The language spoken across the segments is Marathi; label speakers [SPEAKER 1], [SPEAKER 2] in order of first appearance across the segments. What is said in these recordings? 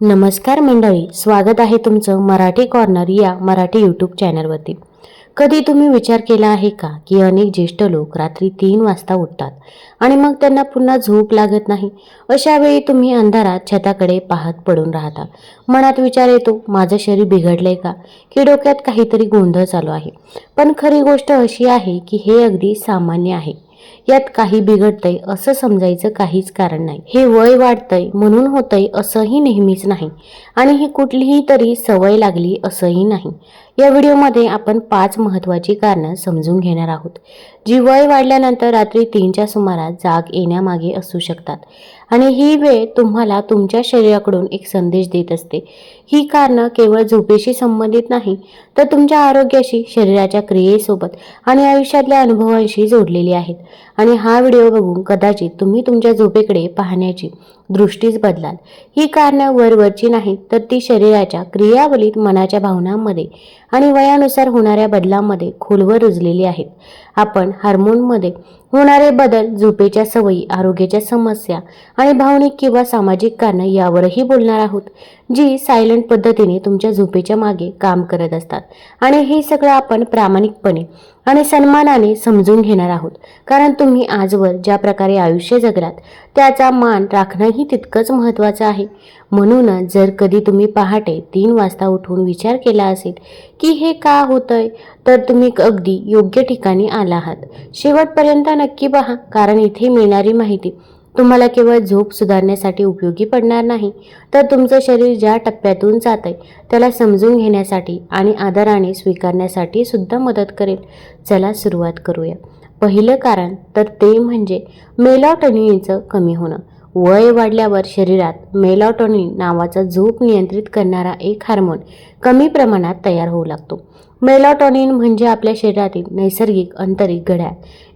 [SPEAKER 1] नमस्कार मंडळी स्वागत आहे तुमचं मराठी कॉर्नर या मराठी यूट्यूब चॅनलवरती कधी तुम्ही विचार केला आहे का की अनेक ज्येष्ठ लोक रात्री तीन वाजता उठतात आणि मग त्यांना पुन्हा झोप लागत नाही? अशा वेळी तुम्ही अंधारात छताकडे पाहत पडून राहता. मनात विचार येतो माझं शरीर बिघडलंय का? की डोक्यात काहीतरी गोंधळ चालू आहे. पण खरी गोष्ट अशी आहे की हे अगदी सामान्य आहे. यात काही बिघडतंय असं समजायचं काहीच कारण नाही. हे वय वाढतंय म्हणून होतंय असंही नेहमीच नाही आणि ही कुठलीही तरी सवय लागली असंही नाही. या व्हिडिओमध्ये आपण पाच महत्त्वाची कारणं समजून घेणार आहोत. जी वय वाढल्यानंतर रात्री तीनच्या सुमारास जाग येण्यामागे असू शकतात. आणि ही वेळ तुम्हाला तुमच्या शरीराकडून एक संदेश देत असते. ही कारणं केवळ झोपेशी संबंधित नाही तर तुमच्या आरोग्याशी शरीराच्या क्रियेसोबत आणि आयुष्यातल्या अनुभवांशी जोडलेली आहेत. आणि हा व्हिडिओ बघून कदाचित तुम्ही तुमच्या झोपेकडे पाहण्याची दृष्टीच बदलाल. ही कारणं वरवरची नाहीत तर ती शरीराच्या क्रियावलीत मनाच्या भावनांमध्ये आणि वयानुसार होणाऱ्या बदलांमध्ये खोलवर रुजलेली आहेत. आपण हार्मोनमध्ये होणारे बदल झोपेच्या सवयी आरोग्याच्या समस्या आणि भावनिक किंवा सामाजिक कारणं यावरही बोलणार आहोत जी सायलेंट पद्धतीने तुमच्या झोपेच्या मागे काम करत असतात. आणि हे सगळं आपण प्रामाणिकपणे आणि सन्मानाने समजून घेणार आहोत. कारण तुम्ही आजवर ज्या प्रकारे आयुष्य जगलात त्याचा मान राखणंही तितकंच महत्त्वाचं आहे. म्हणूनच जर कधी तुम्ही पहाटे तीन वाजता उठून विचार केला असेल की हे का होतंय तर तुम्ही अगदी योग्य ठिकाणी आला आहात. शेवटपर्यंत नक्की पहा कारण इथे मिळणारी माहिती तुम्हाला केवळ झोप सुधारण्यासाठी उपयोगी पडणार नाही. तर तुमचं शरीर ज्या टप्प्यातून जात आहे त्याला समजून घेण्यासाठी आणि आदराने स्वीकारण्यासाठी सुद्धा मदत करेल. चला सुरुवात करूया. पहिलं कारण तर ते म्हणजे मेलॉटोनिनचं कमी होणं. वय वाढल्यावर शरीरात मेलॉटोनिन नावाचा झोप नियंत्रित करणारा एक हार्मोन कमी प्रमाणात तयार होऊ लागतो. मेलॉटोनिन म्हणजे आपल्या शरीरातील नैसर्गिक आंतरिक घड्याळ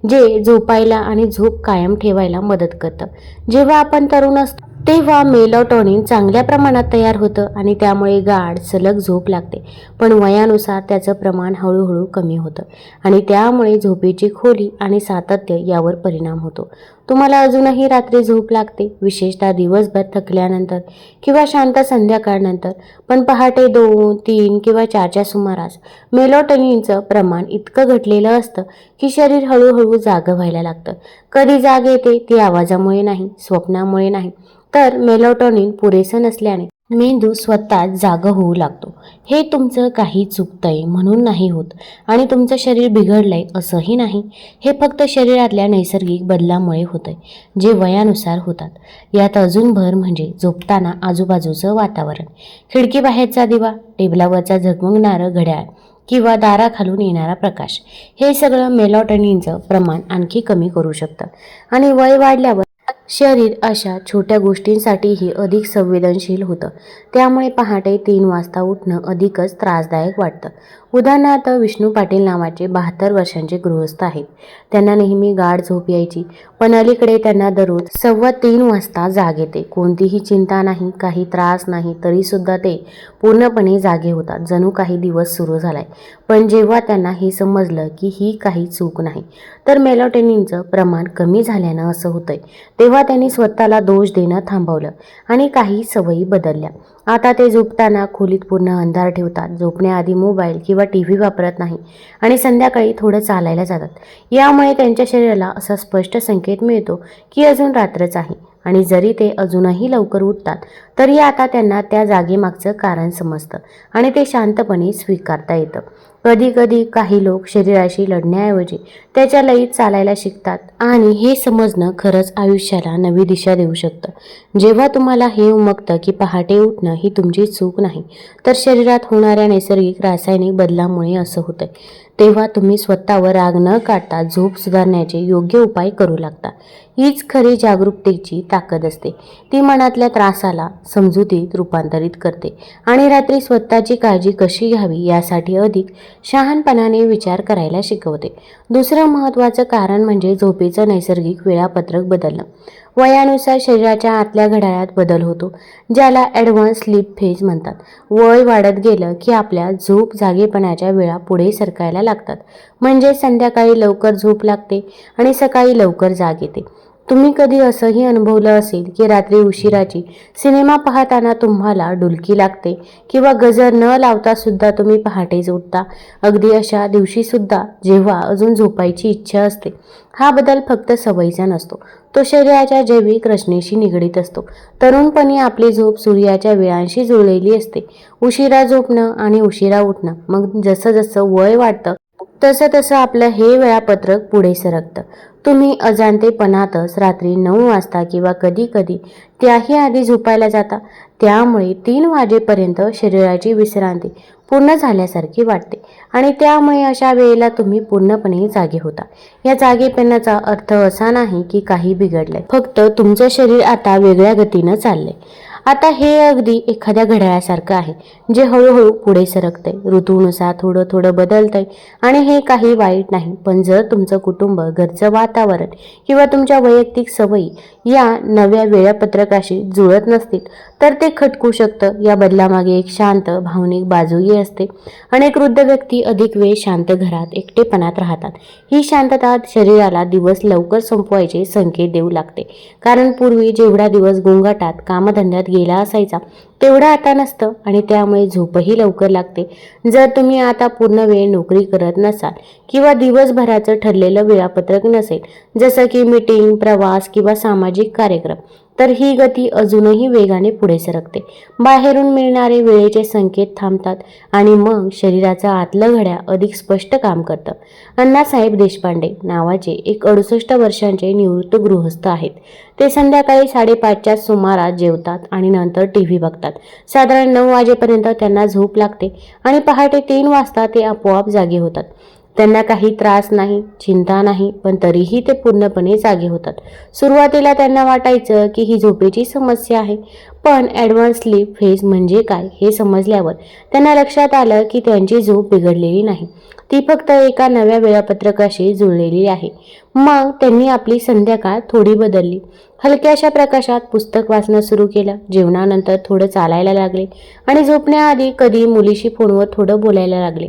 [SPEAKER 1] जे झोपायला आणि झोप कायम ठेवायला मदत करतं. जेव्हा आपण तरुण असतो तेव्हा मेलॉटॉनिन चांगल्या प्रमाणात तयार होतं आणि त्यामुळे गाढ सलग झोप लागते. पण वयानुसार त्याचं प्रमाण हळूहळू कमी होतं आणि त्यामुळे झोपेची खोली आणि सातत्य यावर परिणाम होतो. तुम्हाला अजूनही रात्री झोप लागते विशेषतः दिवसभर थकल्यानंतर किंवा शांत संध्याकाळनंतर. पण पहाटे दोन तीन किंवा चारच्या सुमारास मेलोटोनिनचं प्रमाण इतकं घटलेलं असतं की शरीर हळूहळू जागं व्हायला लागतं. कधी जाग येते ती आवाजामुळे नाही स्वप्नामुळे नाही. तर मेलोटोनिन पुरेसं नसल्याने मेंदू स्वतः जाग होऊ लागतो. हे तुमचं काही चुकतंय म्हणून नाही होत आणि तुमचं शरीर बिघडलंय असंही नाही. हे फक्त शरीरातल्या नैसर्गिक बदलामुळे होतंय जे वयानुसार होतात. यात अजून भर म्हणजे झोपताना आजूबाजूचं वातावरण. खिडकीबाहेरचा दिवा टेबलावरचा झगमगणारं घड्याळ किंवा दाराखालून येणारा प्रकाश. हे सगळं मेलॉटनिनचं प्रमाण आणखी कमी करू शकतं आणि वय वाढल्यावर शरीर अशा छोट्या गोष्टींसाठीही अधिक संवेदनशील होतं. त्यामुळे पहाटे तीन वाजता उठणं अधिकच त्रासदायक वाटतं. उदाहरणार्थ विष्णू पाटील नावाचे बहात्तर वर्षांचे गृहस्थ आहेत. त्यांना नेहमी गाढ झोप यायची. पण अलीकडे त्यांना दररोज सव्वा तीन वाजता जाग येते. कोणतीही चिंता नाही काही त्रास नाही तरीसुद्धा ते पूर्णपणे जागे होतात. जणू काही दिवस सुरू झालाय. पण जेव्हा त्यांना हे समजलं की ही काही चूक नाही तर मेलॉटेनिनचं प्रमाण कमी झाल्यानं असं होतंय. तेव्हा त्यांनी स्वतःला दोष देणं थांबवलं आणि काही सवयी बदलल्या. आता ते झोपताना खोलीत पूर्ण अंधार ठेवतात झोपण्याआधी मोबाईल किंवा टी व्ही वापरत नाही आणि संध्याकाळी थोडं चालायला जातात. यामुळे त्यांच्या शरीराला असा स्पष्ट संकेत मिळतो की अजून रात्रच आहे आणि जरी ते अजूनही लवकर उठतात तरी आता त्यांना त्या जागेमागचं कारण समजतं आणि ते शांतपणे स्वीकारता येतं. कधी कधी काही लोक शरीराशी लढण्याऐवजी त्याच्या लयीत चालायला शिकतात आणि हे समजणं खरंच आयुष्याला नवी दिशा देऊ शकतं. जेव्हा तुम्हाला हे उमगतं की पहाटे उठणं ही तुमची चूक नाही तर शरीरात होणाऱ्या नैसर्गिक रासायनिक बदलामुळे असं होतं तेव्हा तुम्ही स्वतःवर राग न काढता झोप सुधारण्याचे योग्य उपाय करू लागता. हीच खरी जागरूकतेची ताकद असते. ती मनातल्या त्रासाला समजुतीत रूपांतरित करते आणि रात्री स्वतःची काळजी कशी घ्यावी यासाठी अधिक शहाणपणाने विचार करायला शिकवते. दुसरं महत्त्वाचं कारण म्हणजे झोपेचं नैसर्गिक वेळापत्रक बदलणं. वयानुसार शरीराच्या आतल्या घड्याळात बदल होतो ज्याला ॲडव्हान्स स्लीप फेज म्हणतात. वय वाढत गेलं की आपल्या झोप जागेपणाच्या वेळा पुढे सरकायला लागतात. म्हणजे संध्याकाळी लवकर झोप लागते आणि सकाळी लवकर जाग येते. तुम्ही कधी असंही अनुभवलं असेल की रात्री उशिराची सिनेमा पाहताना तुम्हाला डुलकी लागते किंवा गजर न लावता सुद्धा तुम्ही पहाटेच उठता अगदी अशा दिवशी सुद्धा जेव्हा अजून झोपायची इच्छा असते हा बदल फक्त सवयीचा नसतो. तो शरीराच्या जैविक रचनेशी निगडीत असतो. तरुणपणी आपली झोप सूर्याच्या वेळांशी जुळलेली असते. उशिरा झोपणं आणि उशिरा उठणं मग जसं जसं वय वाढतं तसं तसं आपलं हे वेळापत्रक पुढे सरकतं. तुम्ही अजाणतेपणातच रात्री नऊ वाजता किंवा कधी कधी त्याही आधी झोपायला जाता. त्यामुळे तीन वाजेपर्यंत शरीराची विश्रांती पूर्ण झाल्यासारखी वाटते. आणि त्यामुळे अशा वेळेला तुम्ही पूर्णपणे जागे होता. या जागेपणाचा अर्थ असा नाही की काही बिघडलंय. फक्त तुमचं शरीर आता वेगळ्या गतीनं चाललंय. आता हे अगदी एखाद्या घड्याळासारखं आहे जे हळूहळू पुढे सरकतंय. ऋतूनुसार थोडं थोडं बदलतंय आणि हे काही वाईट नाही पण जर तुमचं कुटुंब घरचं वातावरण किंवा तुमच्या वैयक्तिक सवयी या नव्या वेळापत्रकाशी जुळत नसतील तर ते खटकू शकतं. या बदलामागे एक शांत भावनिक बाजूही असते. अनेक वृद्ध व्यक्ती अधिक वेळ शांत घरात एकटेपणात राहतात. ही शांतता शरीराला दिवस लवकर संपवायचे संकेत देऊ लागते. कारण पूर्वी जेवढा दिवस गोंगाटात कामधंद्यात गेला असायचा. तेवढं आता नसतं आणि त्यामुळे झोपही लवकर लागते. जर तुम्ही आता पूर्ण वेळ नोकरी करत नसाल किंवा दिवसभराचं ठरलेलं वेळापत्रक नसेल जसं की मीटिंग प्रवास किंवा सामाजिक कार्यक्रम तर ही गती अजूनही वेगाने पुढे सरकते. बाहेरून मिळणारे वेळेचे संकेत थांबतात आणि मग शरीराचा आतलं घड्या अधिक स्पष्ट काम करतं. अण्णासाहेब देशपांडे नावाचे एक अडुसष्ट वर्षांचे निवृत्त गृहस्थ आहेत. ते संध्याकाळी साडेपाचच्या सुमारास जेवतात आणि नंतर टी व्ही बघतात. साधारण नऊ वाजेपर्यंत त्यांना झोप लागते आणि पहाटे तीन वाजता ते आपोआप जागे होतात. त्यांना काही त्रास नाही चिंता नाही पण तरीही ते पूर्णपणे जागे होतात. सुरुवातीला त्यांना वाटायचं की ही झोपेची समस्या आहे पण ॲडव्हान्स स्लीप फेज म्हणजे काय हे समजल्यावर त्यांना लक्षात आलं की त्यांची झोप बिघडलेली नाही. ती फक्त एका नव्या वेळापत्रकाशी जुळलेली आहे. मग त्यांनी आपली संध्याकाळ थोडी बदलली. हलक्याशा प्रकाशात पुस्तक वाचणं सुरू केलं. जेवणानंतर थोडं चालायला लागले आणि झोपण्याआधी कधी मुलीशी फोनवर थोडं बोलायला लागले.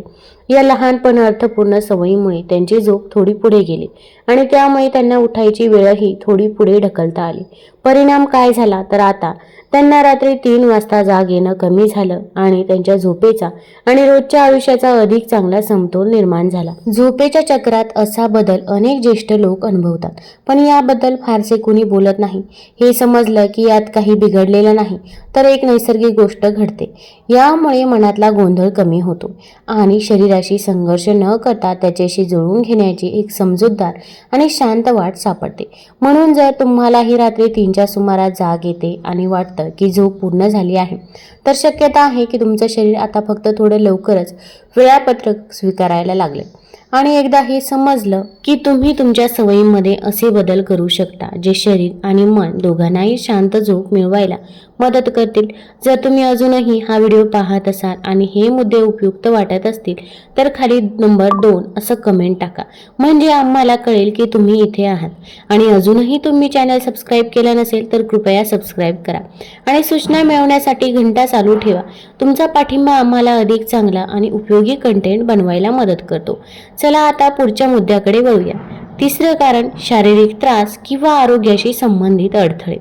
[SPEAKER 1] या लहानपण अर्थपूर्ण सवयीमुळे त्यांची झोप थोडी पुढे गेली आणि त्यामुळे त्यांना उठायची वेळही थोडी पुढे ढकलता आली. परिणाम काय झाला तर आता त्यांना रात्री तीन वाजता जाग येणं कमी झालं आणि त्यांच्या झोपेचा आणि रोजच्या आयुष्याचा अधिक चांगला समतोल निर्माण झाला. झोपेच्या चक्रात असा बदल अनेक ज्येष्ठ लोक अनुभवतात पण याबद्दल फारसे कुणी बोलत नाही. हे समजलं की यात काही बिघडलेलं नाही तर एक नैसर्गिक गोष्ट घडते. यामुळे मनातला गोंधळ कमी होतो आणि शरीराशी संघर्ष न करता त्याच्याशी जुळवून घेण्याची एक समजूतदार आणि शांत वाट सापडते. म्हणून जर तुम्हाला ही रात्री तीनच्या सुमारास जाग येते आणि वाटतं की झोप पूर्ण झाली आहे तर शक्यता आहे की तुमचं शरीर आता फक्त थोडं लवकरच वेळापत्रक स्वीकारायला लागले. आणि एकदा हे समजलं की तुम्ही तुमच्या सवयींमध्ये असे बदल करू शकता जे शरीर आणि मन दोघांनाही शांत झोप मिळवायला मदत करतील. जर तुम्ही अजूनही हा व्हिडिओ पाहत असाल आणि हे मुद्दे उपयुक्त वाटत असतील तर खाली नंबर दोन असं कमेंट टाका. म्हणजे आम्हाला कळेल की तुम्ही इथे आहात. आणि अजूनही तुम्ही चॅनल सबस्क्राईब केलं नसेल तर कृपया सबस्क्राईब करा. आणि सूचना मिळवण्यासाठी घंटा चालू ठेवा. तुमचा पाठिंबा आम्हाला अधिक चांगला आणि उपयोगी कंटेंट बनवायला मदत करतो. चला आता पुढच्या मुद्द्याकडे वळूया. तिसरं कारण शारीरिक त्रास किंवा आरोग्याशी संबंधित अडथळे.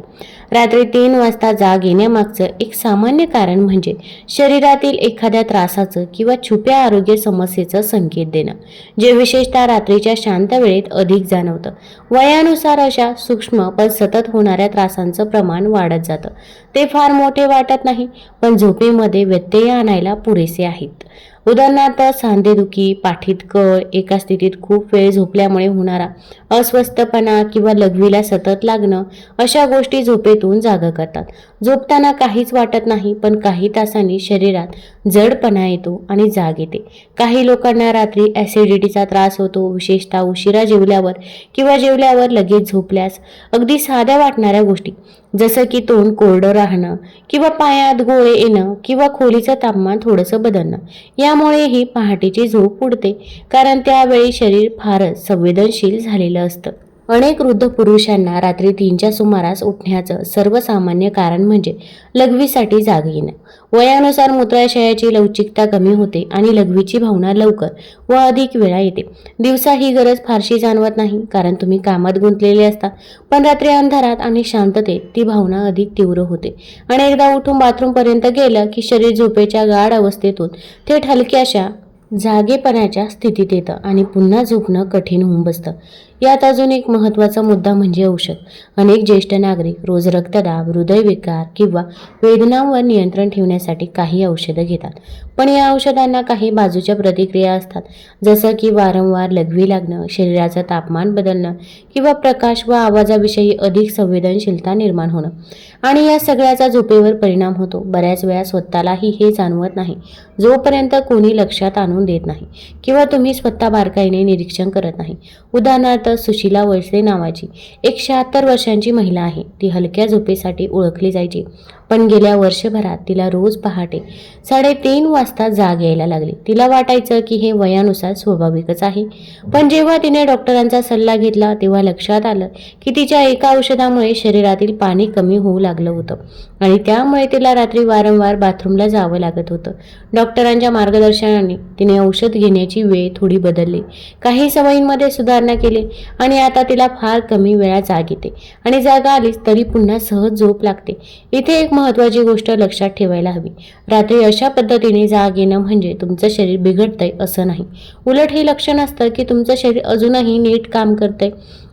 [SPEAKER 1] रात्री तीन वाजता जाग येण्यामागचं एक सामान्य कारण म्हणजे शरीरातील एखाद्या त्रासाचं किंवा छुप्या आरोग्य समस्येचं संकेत देणं जे विशेषतः रात्रीच्या शांत वेळेत अधिक जाणवतं. वयानुसार अशा सूक्ष्म पण सतत होणाऱ्या त्रासांचं प्रमाण वाढत जातं. ते फार मोठे वाटत नाही पण झोपेमध्ये व्यत्यय आणायला पुरेसे आहेत. उदाहरणार्थ सांधेदुखी पाठीत कळ एका स्थितीत खूप वेळ झोपल्यामुळे होणारा अस्वस्थपणा किंवा लघवीला सतत लागणं अशा गोष्टी झोपेतून जागा करतात. झोपताना काहीच वाटत नाही पण काही तासांनी शरीरात जडपणा येतो आणि जाग येते. काही लोकांना रात्री ॲसिडिटीचा त्रास होतो विशेषतः उशिरा जेवल्यावर किंवा जेवल्यावर लगेच झोपल्यास अगदी साध्या वाटणाऱ्या गोष्टी. जसं की तोंड कोरडं राहणं किंवा पायात गोळे येणं किंवा खोलीचं तापमान थोडंसं बदलणं यामुळेही पहाटेची झोप उडते कारण त्यावेळी शरीर फारच संवेदनशील झालेलं असतं. अनेक वृद्ध पुरुषांना रात्री तीनच्या सुमारास उठण्याचं सर्वसामान्य कारण म्हणजे लघवीसाठी जाग येणं. वयानुसार मूत्राशयाची लवचिकता कमी होते आणि लघवीची भावना लवकर व अधिक वेळा येते. दिवसा ही गरज फारशी जाणवत नाही कारण तुम्ही कामात गुंतलेले असता. पण रात्री अंधारात आणि शांततेत ती भावना अधिक तीव्र होते. आणि एकदा उठून बाथरूमपर्यंत गेलं की शरीर झोपेच्या गाढ अवस्थेतून थेट हलक्याशा जागेपणाच्या स्थितीत येतं आणि पुन्हा झोपणं कठीण होऊन बसतं. यात अजून एक महत्त्वाचा मुद्दा म्हणजे औषध. अनेक ज्येष्ठ नागरिक रोज रक्तदाब हृदयविकार किंवा वेदनांवर नियंत्रण ठेवण्यासाठी काही औषधं घेतात. पण या औषधांना काही बाजूच्या प्रतिक्रिया असतात. जसं की वारंवार लघवी लागणं शरीराचं तापमान बदलणं किंवा प्रकाश व आवाजाविषयी अधिक संवेदनशीलता निर्माण होणं. आणि या सगळ्याचा झोपेवर परिणाम होतो. बऱ्याच वेळा स्वतःलाही हे जाणवत नाही. जोपर्यंत कोणी लक्षात आणून देत नाही किंवा तुम्ही स्वतः बारकाईने निरीक्षण करत नाही. उदाहरणार्थ सुशीला वळसे नावाची एक शहात्तर वर्षांची महिला आहे. ती हलक्या झोपेसाठी ओळखली जायची. पण गेल्या वर्षभरात तिला रोज पहाटे साडेतीन वाजता जाग यायला लागली. तिला वाटायचं की हे वयानुसार स्वाभाविकच आहे. पण जेव्हा तिने डॉक्टरांचा सल्ला घेतला तेव्हा लक्षात आलं की तिच्या एका औषधामुळे शरीरातील पाणी कमी होऊ लागलं होतं आणि त्यामुळे तिला रात्री वारंवार बाथरूमला जावं लागत होतं. डॉक्टरांच्या मार्गदर्शनाने तिने औषध घेण्याची वेळ थोडी बदलली. काही सवयींमध्ये सुधारणा केली आणि आता तिला फार कमी वेळा जाग येते. आणि जागा आलीच तरी पुन्हा सहज झोप लागते. इथे एक महत्त्वाची गोष्ट लक्षात ठेवायला हवी. रात्री अशा पद्धतीने जाग येणं म्हणजे तुमचं शरीर बिघडतंय असं नाही. उलट हे लक्षण असतं की तुमचं शरीर अजूनही नीट काम करतंय.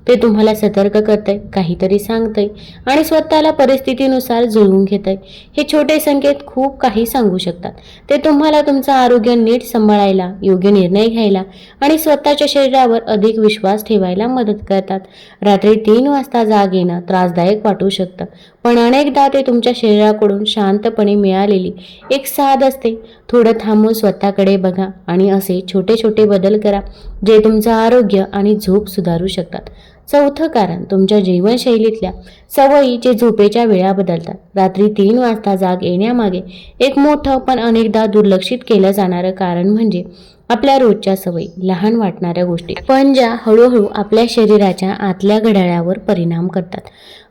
[SPEAKER 1] ते तुम्हाला सतर्क करतंय काहीतरी सांगतंय आणि स्वतःला परिस्थितीनुसार जुळवून घेतंय. हे छोटे संकेत खूप काही सांगू शकतात. ते तुम्हाला तुमचं आरोग्य नीट सांभाळायला योग्य निर्णय घ्यायला आणि स्वतःच्या शरीरावर अधिक विश्वास ठेवायला मदत करतात. रात्री तीन वाजता जाग येणं त्रासदायक वाटू शकतं पण अनेकदा ते तुमच्या शरीराकडून शांतपणे मिळालेली एक साध असते. थोडं थांबून स्वतःकडे बघा आणि असे छोटे छोटे बदल करा जे तुमचं आरोग्य आणि झोप सुधारू शकतात. चौथं कारण तुमच्या जीवनशैलीतल्या सवयी जे झोपेच्या वेळा बदलतात. रात्री तीन वाजता जाग येण्यामागे एक मोठं पण अनेकदा दुर्लक्षित केलं जाणारं कारण म्हणजे आपल्या रोजच्या सवयी लहान वाटणाऱ्या गोष्टी. पण ज्या हळूहळू आपल्या शरीराच्या आतल्या घड्याळावर परिणाम करतात.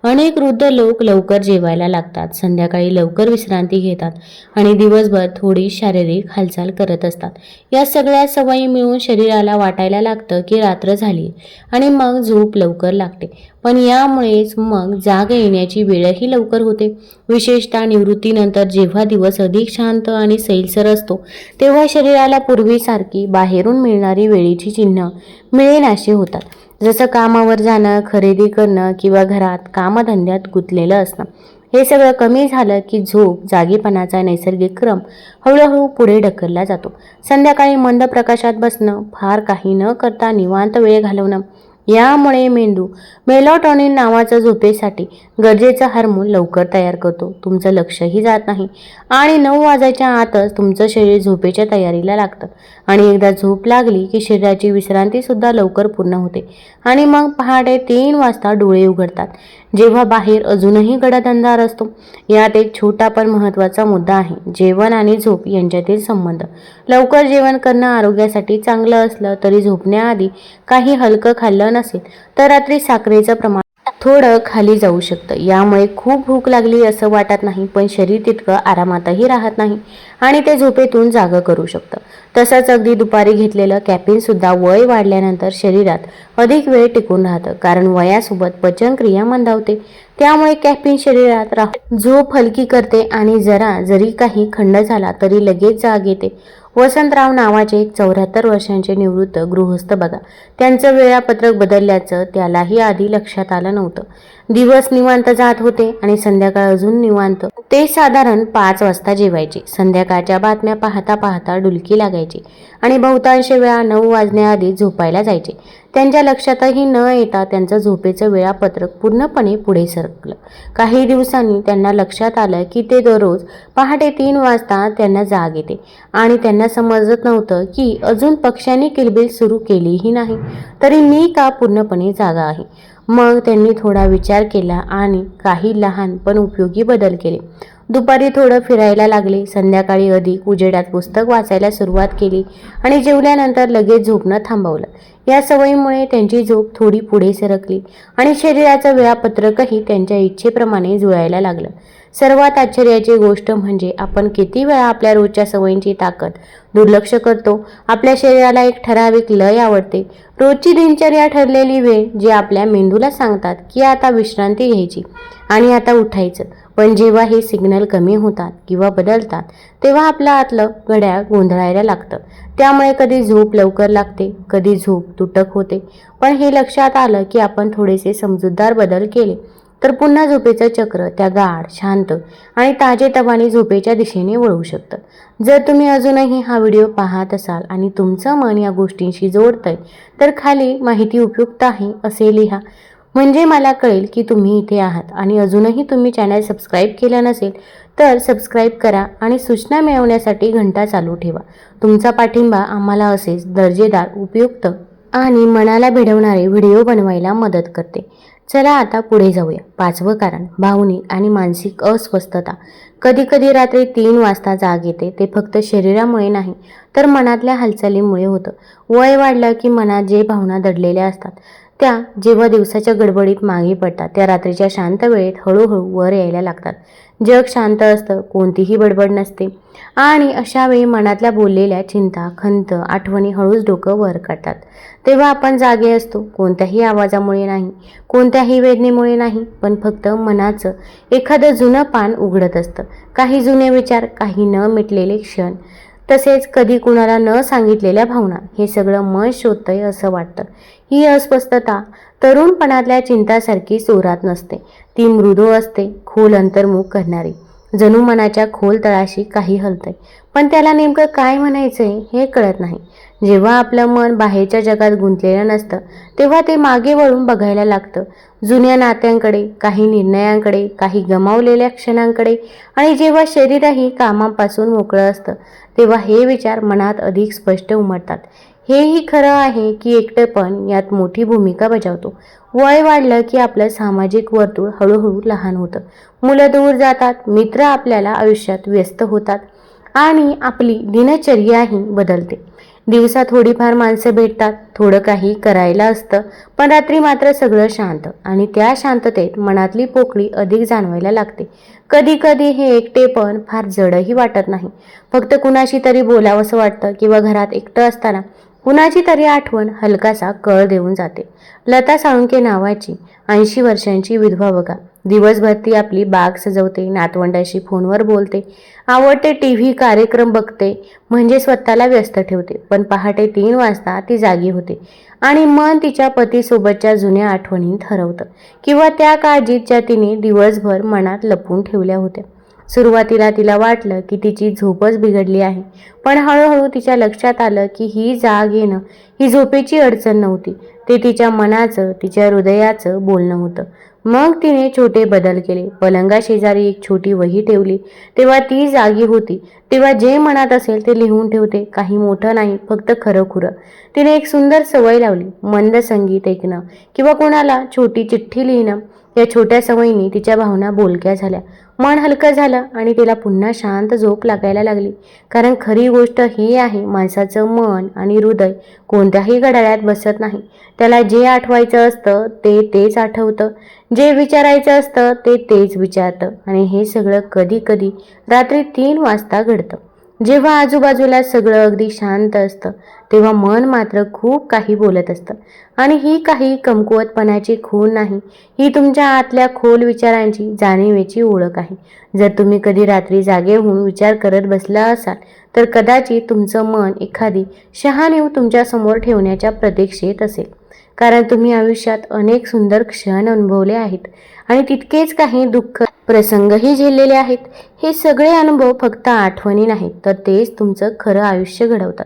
[SPEAKER 1] अनेक वृद्ध लोक लवकर जेवायला लागतात. संध्याकाळी लवकर विश्रांती घेतात आणि दिवसभर थोडी शारीरिक हालचाल करत असतात. या सगळ्या सवयी मिळून शरीराला वाटायला लागतं की रात्र झाली आणि मग झोप लवकर लागते. पण यामुळेच मग जाग येण्याची वेळही लवकर होते. विशेषतः निवृत्तीनंतर जेव्हा दिवस अधिक शांत आणि सैलसर असतो तेव्हा शरीराला पूर्वीसारखी बाहेरून मिळणारी वेळेची चिन्ह मिळेनाशी होतात. जसं कामावर जाणं खरेदी करणं किंवा घरात कामधंद्यात गुंतलेलं असणं हे सगळं कमी झालं की झोप जागीपणाचा नैसर्गिक क्रम हळूहळू पुढे ढकलला जातो. संध्याकाळी मंद प्रकाशात बसणं फार काही न करता निवांत वेळ घालवणं यामुळे मेंदू मेलॉटॉनिन नावाचं झोपेसाठी गरजेचं हार्मोन लवकर तयार करतो. तुमचं लक्षही जात नाही. आणि नऊ वाजायच्या आतच तुमचं शरीर झोपेच्या तयारीला लागतं. आणि एकदा झोप लागली की शरीराची विश्रांतीसुद्धा लवकर पूर्ण होते. आणि मग पहाटे तीन वाजता डोळे उघडतात. जेव्हा बाहेर अजूनही गडद अंधार असतो. यात एक छोटा पण महत्त्वाचा मुद्दा आहे. जेवण आणि झोप यांच्यातील संबंध. लवकर जेवण करणं आरोग्यासाठी चांगलं असलं तरी झोपण्याआधी काही हलकं खाल्लं नसेल तर रात्री साखरेचं प्रमाण थोडं खाली जाऊ शकतं. यामुळे खूप भूक लागली असं वाटत नाही पण शरीर तितकं आरामातही राहत नाही आणि ते झोपेतून जागं करू शकतं. तसंच अगदी दुपारी घेतलेलं कॅफिनसुद्धा वय वाढल्यानंतर शरीरात अधिक वेळ टिकून राहतं कारण वयासोबत पचनक्रिया मंदावते. त्यामुळे कॅफिन शरीरात राहून झोप हलकी करते आणि जरा जरी काही खंड झाला तरी लगेच जाग येते. वसंतराव नावाचे एक चौऱ्याहत्तर वर्षांचे निवृत्त गृहस्थ बघा. त्यांचं वेळापत्रक बदलल्याचं त्यालाही आधी लक्षात आलं नव्हतं. दिवस निवांत जात होते आणि संध्याकाळ अजून निवांत. ते साधारण पाच वाजता जेवायचे. संध्याकाळच्या बातम्या पाहता पाहता डुलकी लागायची आणि बहुतांश वेळा नऊ वाजण्याआधी झोपायला जायचे. त्यांच्या लक्षातही न येता त्यांचं झोपेचं वेळापत्रक पूर्णपणे पुढे सरकलं. काही दिवसांनी त्यांना लक्षात आलं की ते दररोज पहाटे तीन वाजता त्यांना जाग येते आणि त्यांना समजत नव्हतं की अजून पक्ष्यांनी किलबिल सुरू केलीही नाही. तरी मी का पूर्णपणे जागा आहे? मग त्यांनी थोडा विचार केला आणि काही लहान पण उपयोगी बदल केले. दुपारी थोडं फिरायला लागले. संध्याकाळी अधिक उजेडात पुस्तक वाचायला सुरुवात केली आणि जेवल्यानंतर लगेच झोपणं थांबवलं. या सवयीमुळे त्यांची झोप थोडी पुढे सरकली आणि शरीराचं वेळापत्रकही त्यांच्या इच्छेप्रमाणे जुळायला लागलं. सर्वात आश्चर्याची गोष्ट म्हणजे आपण किती वेळा आपल्या रोजच्या सवयींची ताकद दुर्लक्ष करतो आपल्या शरीराला एक ठराविक लय आवडते. रोजची दिनचर्या ठरलेली वेळ जे आपल्या मेंदूला सांगतात की आता विश्रांती घ्यायची आणि आता उठायचं. पण जेव्हा हे सिग्नल कमी होतात किंवा बदलतात तेव्हा आपलं आतलं घड्याळ गोंधळायला लागतं. त्यामुळे कधी झोप लवकर लागते कधी झोप तुटक होते. पण हे लक्षात आलं की आपण थोडेसे समजूतदार बदल केले. तर पुन्हा झोपेचं चक्र त्या गाढ शांत आणि ताजेतवाने झोपेच्या दिशेने वळू शकतं. जर तुम्ही अजूनही हा व्हिडिओ पाहत असाल आणि तुमचं मन या गोष्टींशी जोडतंय तर खाली माहिती उपयुक्त आहे असे लिहा. म्हणजे मला कळेल की तुम्ही इथे आहात आणि अजूनही तुम्ही चॅनल सबस्क्राईब केलं नसेल तर सबस्क्राईब करा आणि सूचना मिळवण्यासाठी घंटा चालू ठेवा. तुमचा पाठिंबा आम्हाला असेच दर्जेदार उपयुक्त आणि मनाला भिडवणारे व्हिडिओ बनवायला मदत करते. चला आता पुढे जाऊया. पाचवं कारण भावनिक आणि मानसिक अस्वस्थता. कधी कधी रात्री तीन वाजता जाग येते ते फक्त शरीरामुळे नाही तर मनातल्या हालचालीमुळे होतं. वय वाढलं की मनात जे भावना दडलेल्या असतात त्या जेव्हा दिवसाच्या गडबडीत मागे पडतात त्या रात्रीच्या शांत वेळेत हळूहळू वर यायला लागतात. जग शांत असतं कोणतीही बडबड नसते. आणि अशा वेळी मनातल्या बोललेल्या चिंता खंत आठवणी हळूच डोकं वर काढतात. तेव्हा आपण जागे असतो कोणत्याही आवाजामुळे नाही कोणत्याही वेदनेमुळे नाही पण फक्त मनाचं एखादं जुनं पान उघडत असतं. काही जुने विचार काही न मिटलेले क्षण तसेच कधी कुणाला न सांगितलेल्या भावना हे सगळं मन शोधतंय असं वाटतं. ही अस्वस्थता तरुणपणातल्या चिंतासारखी सोरात नसते. ती मृदू असते खोल अंतर्मुख करणारी. जणू मनाच्या खोल तळाशी काही हलतंय. पण त्याला नेमकं काय म्हणायचंय हे कळत नाही. जेव्हा आपलं मन बाहेरच्या जगात गुंतलेलं नसतं तेव्हा ते मागे वळून बघायला लागतं. जुन्या नात्यांकडे काही निर्णयांकडे काही गमावलेल्या क्षणांकडे आणि जेव्हा शरीरही कामापासून मोकळं असतं तेव्हा हे विचार मनात अधिक स्पष्ट उमटतात. हेही खरं आहे की एकटेपण यात मोठी भूमिका बजावतो. वय वाढलं की आपलं सामाजिक वर्तुळ हळूहळू लहान होतं. मुलं दूर जातात मित्र आपल्याला आयुष्यात व्यस्त होतात आणि आपली दिनचर्याही बदलते. दिवसा थोडीफार माणसं भेटतात थोडं काही करायला असतं पण रात्री मात्र सगळं शांत आणि त्या शांततेत मनातली पोकळी अधिक जाणवायला लागते. कधी कधी हे एकटेपण फार जडही वाटत नाही. फक्त कुणाशी तरी बोलावंसं वाटतं किंवा घरात एकटं असताना कुणाची तरी आठवण हलकासा कळ देऊन जाते. लता साळुंके नावाची ऐंशी वर्षांची विधवा बघा. दिवसभर ती आपली बाग सजवते नातवंडाशी फोनवर बोलते आवडते टी व्ही कार्यक्रम बघते म्हणजे स्वतःला व्यस्त ठेवते. पण पहाटे तीन वाजता ती जागी होते आणि मन तिच्या पतीसोबतच्या जुन्या आठवणीत हरवतं. किंवा त्या काळजीत ज्या तिने दिवसभर मनात लपवून ठेवल्या होत्या. सुरुवातीला तिला वाटलं की तिची झोपच बिघडली आहे. पण हळूहळू तिच्या लक्षात आलं की ही जाग येणं ही झोपेची अडचण नव्हती. ते तिच्या मनाचं तिच्या हृदयाचं बोलणं होतं. मग तिने छोटे बदल केले. पलंगा शेजारी एक छोटी वही ठेवली. तेव्हा ती जागी होती. तेव्हा जे मनात असेल ते लिहून ठेवते. काही मोठं नाही फक्त खरं खुरं तिने एक सुंदर सवय लावली. मंद संगीत ऐकणं किंवा कोणाला छोटी चिठ्ठी लिहिणं या छोट्या सवयीने तिच्या भावना बोलक्या झाल्या. मन हलकं झालं आणि तिला पुन्हा शांत झोप लागायला लागली. कारण खरी गोष्ट ही आहे माणसाचं मन आणि हृदय कोणत्याही घड्याळ्यात बसत नाही. त्याला जे आठवायचं असतं ते तेच आठवतं. जे विचारायचं असतं ते तेच विचारतं. आणि हे सगळं कधी कधी रात्री तीन वाजता घडतं. जेव्हा आजूबाजूला सगळं अगदी शांत असतं तेव्हा मन मात्र खूप काही बोलत असतं. आणि ही काही कमकुवतपणाची खूण नाही ही तुमच्या आतल्या खोल विचारांची जाणीवेची ओळख आहे. जर तुम्ही कधी रात्री जागे होऊन विचार करत बसला असाल तर कदाचित तुमचं मन एखादी शहाणीव तुमच्यासमोर ठेवण्याच्या प्रतीक्षेत असेल. कारण तुम्ही आयुष्यात अनेक सुंदर क्षण अनुभवले आहेत. आणि तितकेच काही दुःख प्रसंगही झेललेले आहेत. हे सगळे अनुभव फक्त आठवणी नाहीत तर तेच तुमचं खरं आयुष्य घडवतात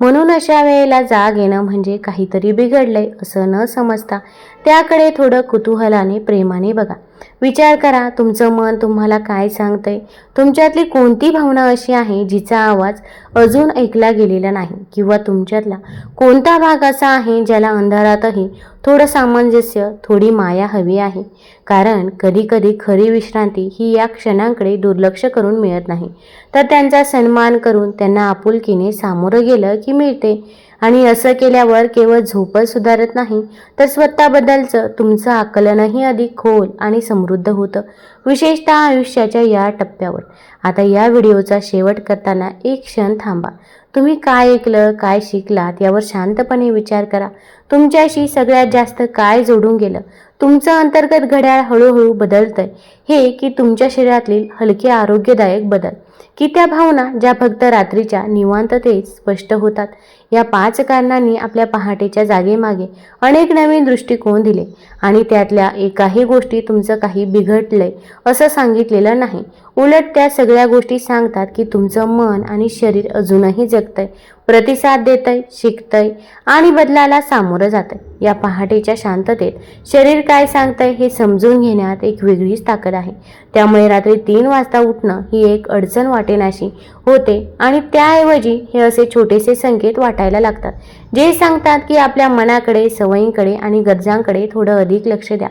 [SPEAKER 1] म्हणून अशा वेळेला जाग येणं म्हणजे काहीतरी बिघडलंय असं न समजता त्याकडे थोडं कुतूहलाने प्रेमाने बघा. विचार करा तुमचं मन तुम्हाला काय सांगतंय? तुमच्यातली कोणती भावना अशी आहे जिचा आवाज अजून ऐकला गेलेला नाही? किंवा तुमच्यातला कोणता भाग असा आहे ज्याला अंधारातही थोडं सामंजस्य थोडी माया हवी आहे? कारण कधीकधी खरी विश्रांती ही या क्षणांकडे दुर्लक्ष करून मिळत नाही. तर त्यांचा सन्मान करून त्यांना आपुलकीने सामोरं गेलं की मिळते. आणि असं केल्यावर केवळ झोपच सुधारत नाही तर स्वतःबद्दलचं तुमचं आकलनही अधिक खोल आणि समृद्ध होतं विशेषतः आयुष्याच्या या टप्प्यावर. आता या व्हिडिओचा शेवट करताना एक क्षण थांबा. तुम्ही काय ऐकलं काय शिकलात यावर शांतपणे विचार करा. तुमच्याशी सगळ्यात जास्त काय जोडून गेलं? तुमचं अंतर्गत घड्याळ हळूहळू बदलतंय. हे की तुमच्या शरीरातील हलके आरोग्यदायक बदल. की त्या भावना ज्या फक्त रात्रीच्या निवांततेत स्पष्ट होतात. या पाच कारणांनी आपल्या पहाटेच्या जागेमागे अनेक नवीन दृष्टिकोन दिले आणि त्यातल्या एकाही गोष्टी तुमचं काही बिघडलंय असं सांगितलेलं नाही. उलट त्या सगळ्या गोष्टी सांगतात की तुमचं मन आणि शरीर अजूनही जगतंय प्रतिसाद देतंय शिकतंय आणि बदलाला सामोरं जातंय. या पहाटेच्या शांततेत शरीर काय सांगतंय हे समजून घेण्यात एक वेगळीच ताकद आहे. त्यामुळे रात्री तीन वाजता उठणं ही एक अडचण वाटेनाशी होते आणि त्याऐवजी हे असे छोटेसे संकेत वाटायला लागतात. जे सांगतात की आपल्या मनाकडे सवयींकडे आणि गरजांकडे थोडं अधिक लक्ष द्या.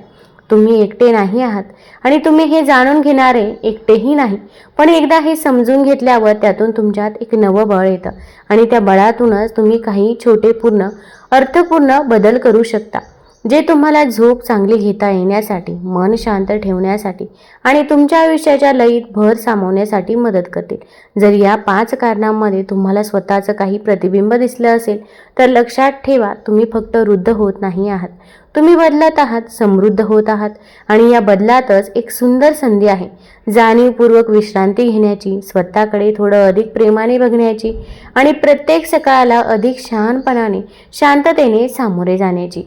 [SPEAKER 1] तुम्ही एकटे नाही आहात. आणि तुम्ही हे जाणून घेणारे एकटेही नाही. पण एकदा हे समजून घेतल्यावर त्यातून तुमच्यात एक नवं बळ येतं. आणि त्या बळातूनच तुम्ही काही छोटे पूर्ण अर्थपूर्ण बदल करू शकता. जे तुम्हाला झोप चांगली घेता येण्यासाठी मन शांत ठेवण्यासाठी आणि तुमच्या आयुष्याच्या लयीत भर सामावण्यासाठी मदत करतील. जर या पाच कारणांमध्ये तुम्हाला स्वतःचं काही प्रतिबिंब दिसलं असेल तर लक्षात ठेवा तुम्ही फक्त वृद्ध होत नाही आहात. तुम्ही बदलत आहात समृद्ध होत आहात आणि या बदलातच एक सुंदर संधी आहे. जाणीवपूर्वक विश्रांती घेण्याची स्वतःकडे थोडं अधिक प्रेमाने बघण्याची आणि प्रत्येक सकाळाला अधिक शहाणपणाने शांततेने सामोरे जाण्याची.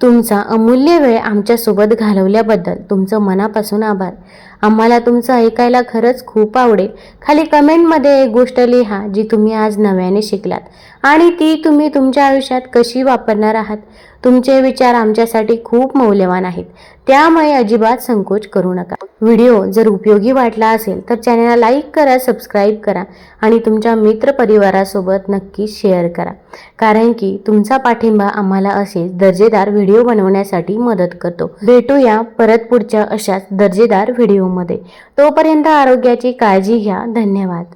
[SPEAKER 1] तुमचा अमूल्य वेळ आमच्यासोबत घालवल्याबद्दल तुमचं मनापासून आभार. आम्हाला तुमचं ऐकायला खरंच खूप आवडेल. खाली कमेंटमध्ये एक गोष्ट लिहा जी तुम्ही आज नव्याने शिकलात. आणि ती तुम्ही तुमच्या आयुष्यात कशी वापरणार आहात? तुमचे विचार आमच्यासाठी खूप मौल्यवान आहेत. त्यामुळे अजिबात संकोच करू नका. व्हिडिओ जर उपयोगी वाटला असेल तर चॅनलला लाईक करा सबस्क्राईब करा आणि तुमच्या मित्रपरिवारासोबत नक्की शेअर करा. कारण की तुमचा पाठिंबा आम्हाला असेच दर्जेदार व्हिडिओ बनवण्यासाठी मदत करतो. भेटूया परत पुढच्या अशाच दर्जेदार व्हिडिओ व्हिडिओमध्ये तोपर्यंत आरोग्याची काळजी घ्या. धन्यवाद.